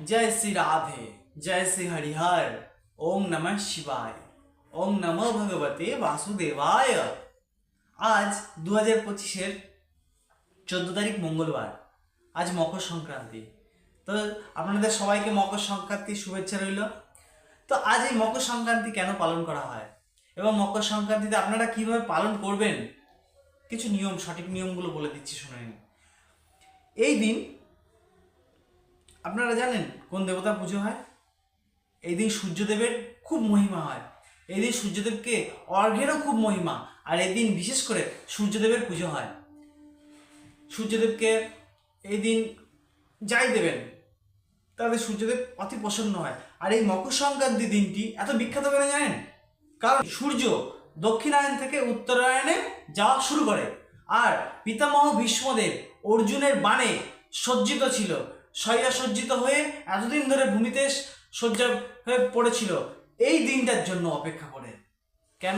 जय श्री राधे जय श्री हरिहर ओम नमः शिवाय ওম নমঃ ভগবতে বাসুদেবায় আজ দু হাজার পঁচিশের চোদ্দ তারিখ মঙ্গলবার আজ মকর সংক্রান্তি তো আপনাদের সবাইকে মকর সংক্রান্তির শুভেচ্ছা রইল তো আজ এই মকর সংক্রান্তি কেন পালন করা হয় এবং মকর সংক্রান্তিতে আপনারা কিভাবে পালন করবেন কিছু নিয়ম সঠিক নিয়মগুলো বলে দিচ্ছি শুনে নিন এই দিন আপনারা জানেন কোন দেবতা পুজো হয়? এই দিন সূর্যদেবের খুব মহিমা হয়। এই দিন সূর্যদেবকে অর্ঘেরও খুব মহিমা। আর এই দিন বিশেষ করে সূর্যদেবের পুজো হয়। সূর্যদেবকে এই দিন যাই দেবেন তাদের সূর্যদেব অতি প্রসন্ন হয়। আর এই মকর সংক্রান্তি দিনটি এত বিখ্যাত কেন জানেন? কারণ সূর্য দক্ষিণায়ন থেকে উত্তরায়ণে যাওয়া শুরু করে। আর পিতামহ ভীষ্মদেব অর্জুনের বাণে সজ্জিত ছিল। শয্যা সজ্জিত হয়ে এতদিন ধরে ভূমিতে শয্যা হয়ে পড়েছিল, এই দিনটার জন্য অপেক্ষা করে। কেন?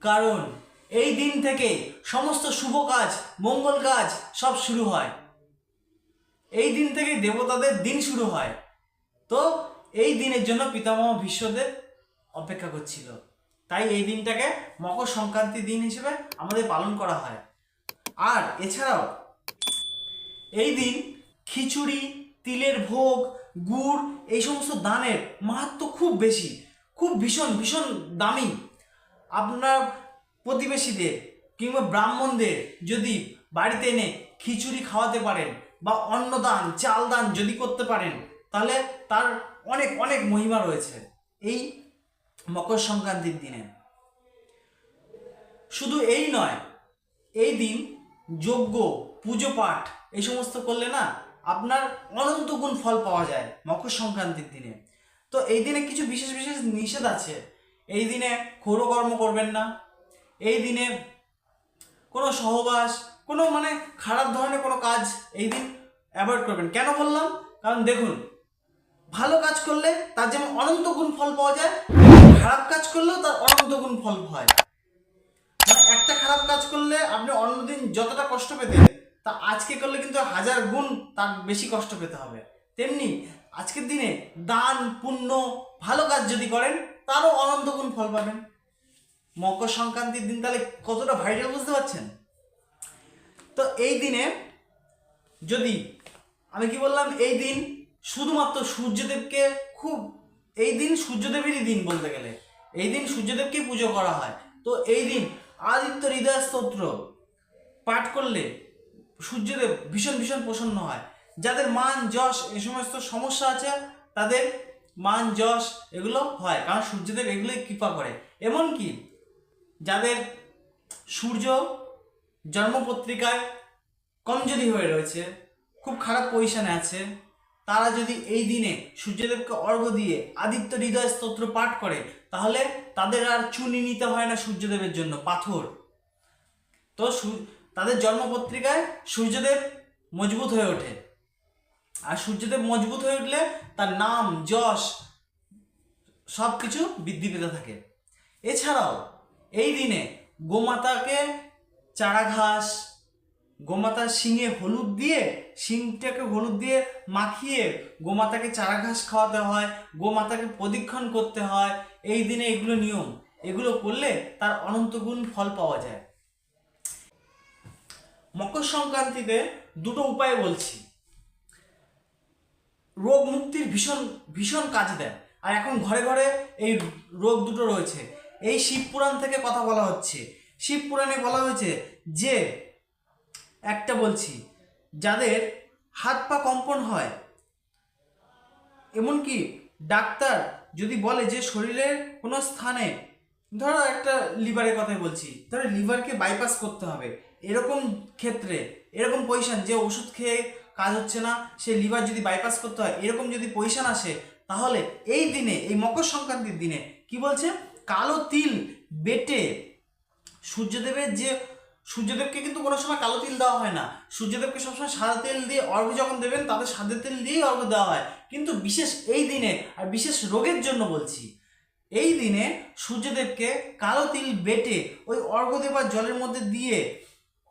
কারণ এই দিন থেকে সমস্ত শুভ কাজ, মঙ্গল কাজ সব শুরু হয়। এই দিন থেকে দেবতাদের দিন শুরু হয়। তো এই দিনের জন্য পিতামহ বিশ্বদেব অপেক্ষা করছিল। তাই এই দিনটাকে মকর সংক্রান্তির দিন হিসেবে আমাদের পালন করা হয়। আর এছাড়াও এই দিন খিচুড়ি, তিলের ভোগ, গুড়, এই সমস্ত দানের মাহাত্ম খুব বেশি, খুব ভীষণ ভীষণ দামি। আপনার প্রতিবেশীদের কিংবা ব্রাহ্মণদের যদি বাড়িতে এনে খিচুড়ি খাওয়াতে পারেন বা অন্নদান চাল দান যদি করতে পারেন, তাহলে তার অনেক অনেক মহিমা রয়েছে এই মকর সংক্রান্তির দিনে। শুধু এই নয়, এই দিন যজ্ঞ, পুজো পাঠ, এই সমস্ত করলে না আপনার অনন্ত গুণ ফল পাওয়া যায় মকর সংক্রান্তির দিনে। তো এই দিনে কিছু বিশেষ বিশেষ নিষেধ আছে। এই দিনে কর্ম করবেন না। এই দিনে কোনো সহবাস, কোনো মানে খারাপ ধরনের কোনো কাজ এই দিন অ্যাভয়েড করবেন। কেন বললাম? কারণ দেখুন, ভালো কাজ করলে তার যেমন অনন্ত গুণ ফল পাওয়া যায় খারাপ কাজ করলেও তার অনন্ত গুণ ফল হয়। মানে একটা খারাপ কাজ করলে আপনি অন্যদিন যতটা কষ্ট পেতেন তা আজকে করলে কিন্তু হাজার গুণ তার বেশি কষ্ট পেতে হবে। তেমনি আজকের দিনে দান, পুণ্য, ভালো কাজ যদি করেন, তারও অনন্ত গুণ ফল পাবেন। মকর সংক্রান্তির দিন তাহলে কতটা ভাইরাল বুঝতে পারছেন? তো এই দিনে যদি, আমি কি বললাম, এই দিন শুধুমাত্র সূর্যদেবকে খুব, এই দিন সূর্যদেবেরই দিন বলতে গেলে। এই দিন সূর্যদেবকে পুজো করা হয়। তো এই দিন আদিত্য হৃদয় স্তোত্র পাঠ করলে সূর্যদেব ভীষণ ভীষণ প্রসন্ন হয়। যাদের মান, যশ এই সমস্ত সমস্যা আছে, তাদের মান, যশ এগুলো হয়। কারণ সূর্যদেব এগুলোই কৃপা করে। এমনকি যাদের সূর্য জন্মপত্রিকায় কমজোরি হয়ে রয়েছে, খুব খারাপ পজিশনে আছে, তারা যদি এই দিনে সূর্যদেবকে অর্ঘ্য দিয়ে আদিত্য হৃদয় স্তোত্র পাঠ করে, তাহলে তাদের আর চুনি নিতে হয় না সূর্যদেবের জন্য, পাথর। তো তাদের জন্মপত্রিকায় সূর্যদেব মজবুত হয়ে ওঠে। আর সূর্যদেব মজবুত হয়ে উঠলে তার নাম, যশ সব কিছু বৃদ্ধি পেতে থাকে। এছাড়াও, এই দিনে গোমাতাকে চারা ঘাস গোমাতার শিঙে হলুদ দিয়ে, শিংটাকে হলুদ দিয়ে মাখিয়ে গোমাতাকে চারা ঘাস খাওয়াতে হয়, গোমাতাকে প্রদীক্ষণ করতে হয়। এই দিনে এগুলো নিয়ম। এগুলো করলে তার অনন্তগুণ ফল পাওয়া যায়। মকর সংক্রান্তিতে দুটো উপায় বলছি। রোগ মুক্তির ভীষণ ভীষণ কাজ দেয়। আর এখন ঘরে ঘরে এই রোগ দুটো রয়েছে। এই শিব পুরাণ থেকে কথা বলা হচ্ছে। শিব পুরাণে বলা হয়েছে যে, একটা বলছি, যাদের হাত পা কম্পন হয়, এমনকি ডাক্তার যদি বলে যে শরীরের কোনো স্থানে, ধরো একটা লিভারের কথাই বলছি, ধরো লিভারকে বাইপাস করতে হবে। এরকম ক্ষেত্রে, এরকম পজিশান যে ওষুধ খেয়ে কাজ হচ্ছে না, সে লিভার যদি বাইপাস করতে হয়, এরকম যদি পজিশান আসে, তাহলে এই দিনে, এই মকর সংক্রান্তির দিনে কি বলছে? কালো তিল বেটে সূর্যদেবের যে, সূর্যদেবকে কিন্তু কোনো সময় কালো তিল দেওয়া হয় না। সূর্যদেবকে সবসময় সাদা তেল দিয়ে অর্ঘ্য যখন দেবেন তাদের সাদা তেল দিয়েই অর্ঘ্য দেওয়া হয়। কিন্তু বিশেষ এই দিনে, আর বিশেষ রোগের জন্য বলছি, এই দিনে সূর্যদেবকে কালো তিল বেটে ওই অর্ঘ্য দেবার জলের মধ্যে দিয়ে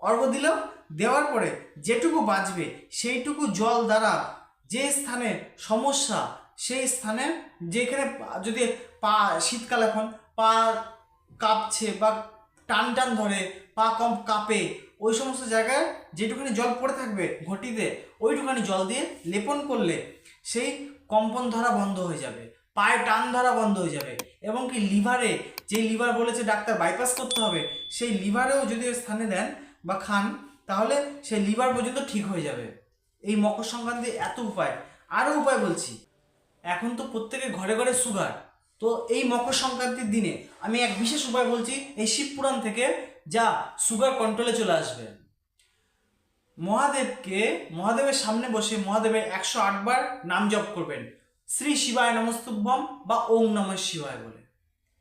অর্ঘ্য দিল দেওয়ার পরে যেটুকু বাঁচবে, সেইটুকু জল দ্বারা যে স্থানে সমস্যা, সেই স্থানে যেখানে যদি পা, শীতকাল এখন, পা কাঁপছে বা টান টান ধরে, পা কম কাঁপে, ওই সমস্ত জায়গায় যেটুখানি জল পড়ে থাকবে ঘটিতে ওইটুখানি জল দিয়ে লেপন করলে সেই কম্পন ধরা বন্ধ হয়ে যাবে, পায়ে টান ধরা বন্ধ হয়ে যাবে। এবং কি লিভারে যে লিভার বলেছে ডাক্তার বাইপাস করতে হবে, সেই লিভারেও যদি স্থানে দেন বা খান, তাহলে সে লিভার পর্যন্ত ঠিক হয়ে যাবে। এই মকর সংক্রান্তি এত উপায় আরও উপায় বলছি। এখন তো প্রত্যেকের ঘরে ঘরে সুগার তো এই মকর সংক্রান্তির দিনে আমি এক বিশেষ উপায় বলছি, এই শিবপুরাণ থেকে যা সুগার কন্ট্রোলে চলে আসবে। মহাদেবকে, মহাদেবের সামনে বসে মহাদেবের একশো আটবার নাম জপ করবেন। শ্রী শিবায় নমস্তুভ্যম বা ওং নম শিবায় বলে।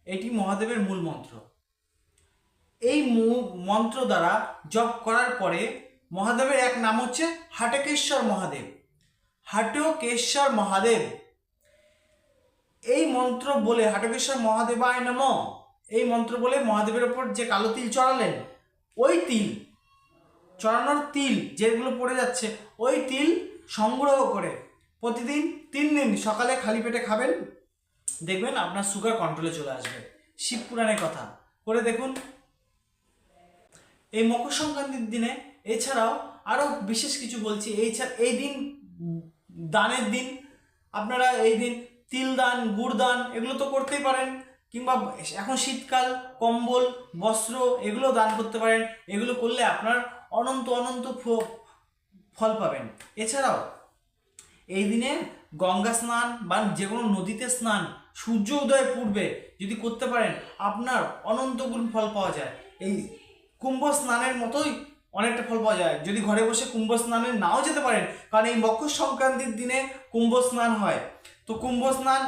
এটি মহাদেবের মূল মন্ত্র। এই মন্ত্র দ্বারা জপ করার পরে মহাদেবের এক নাম হচ্ছে হাটকেশ্বর মহাদেব। হাটকেশ্বর মহাদেব। এই মন্ত্র বলে হাটকেশ্বর মহাদেবায় নম। এই মন্ত্র বলে মহাদেবের ওপর যে কালো তিল চড়ালেন, ওই তিল, চড়ানোর তিল যেগুলো পড়ে যাচ্ছে, ওই তিল সংগ্রহ করে প্রতিদিন তিন দিন সকালে খালি পেটে খাবেন। দেখবেন আপনার সুগার কন্ট্রোলে চলে আসবে। শিব পুরাণের কথা। করে দেখুন এই মকর সংক্রান্তির দিনে, এছাড়াও আরও বিশেষ কিছু বলছি। এই এই দিন, দানের দিন, আপনারা এই দিন তিল দান, গুড় দান, এগুলো তো করতেই পারেন। কিংবা এখন শীতকাল, কম্বল, বস্ত্র, এগুলো দান করতে পারেন। এগুলো করলে আপনার অনন্ত অনন্ত ফল পাবেন। এছাড়াও, এই দিনে গঙ্গা স্নান বা যে কোনো নদীতে স্নান, সূর্য উদয় পূর্বে যদি করতে পারেন, আপনার অনন্ত গুণ ফল পাওয়া যায়। এই কুম্ভ স্নানের মতোই অনেকটা ফল পাওয়া যায়। যদি ঘরে বসে কুম্ভ স্নানে নাও যেতে পারেন, কারণ এই মকর সংক্রান্তির দিনে কুম্ভ স্নান হয়। তো কুম্ভ স্নান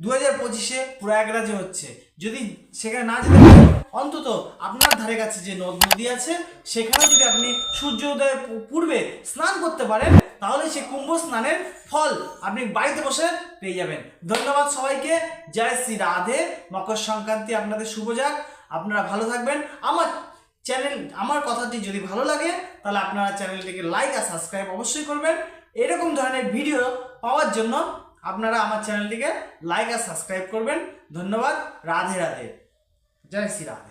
দু হাজার পঁচিশে প্রয়াগরাজে হচ্ছে। যদি সেখানে না যেতে পারেন, অন্তত আপনার ধারে কাছে যে নদ নদী আছে সেখানে যদি আপনি সূর্য উদয়ের পূর্বে স্নান করতে পারেন, তাহলে সেই কুম্ভ স্নানের ফল আপনি বাড়িতে বসে পেয়ে যাবেন। ধন্যবাদ সবাইকে। জয় শ্রী রাধে। মকর সংক্রান্তি আপনাদের শুভ যাক। আপনারা ভালো থাকবেন। আমার চ্যানেল আমার কথাটি যদি ভালো লাগে, তাহলে আপনারা চ্যানেলটিকে লাইক আর সাবস্ক্রাইব অবশ্যই করবেন। এরকম ধরনের ভিডিও পাওয়ার জন্য আপনারা আমার চ্যানেলটিকে লাইক আর সাবস্ক্রাইব করবেন। ধন্যবাদ, রাধে রাধে। জয় শ্রী রাধে।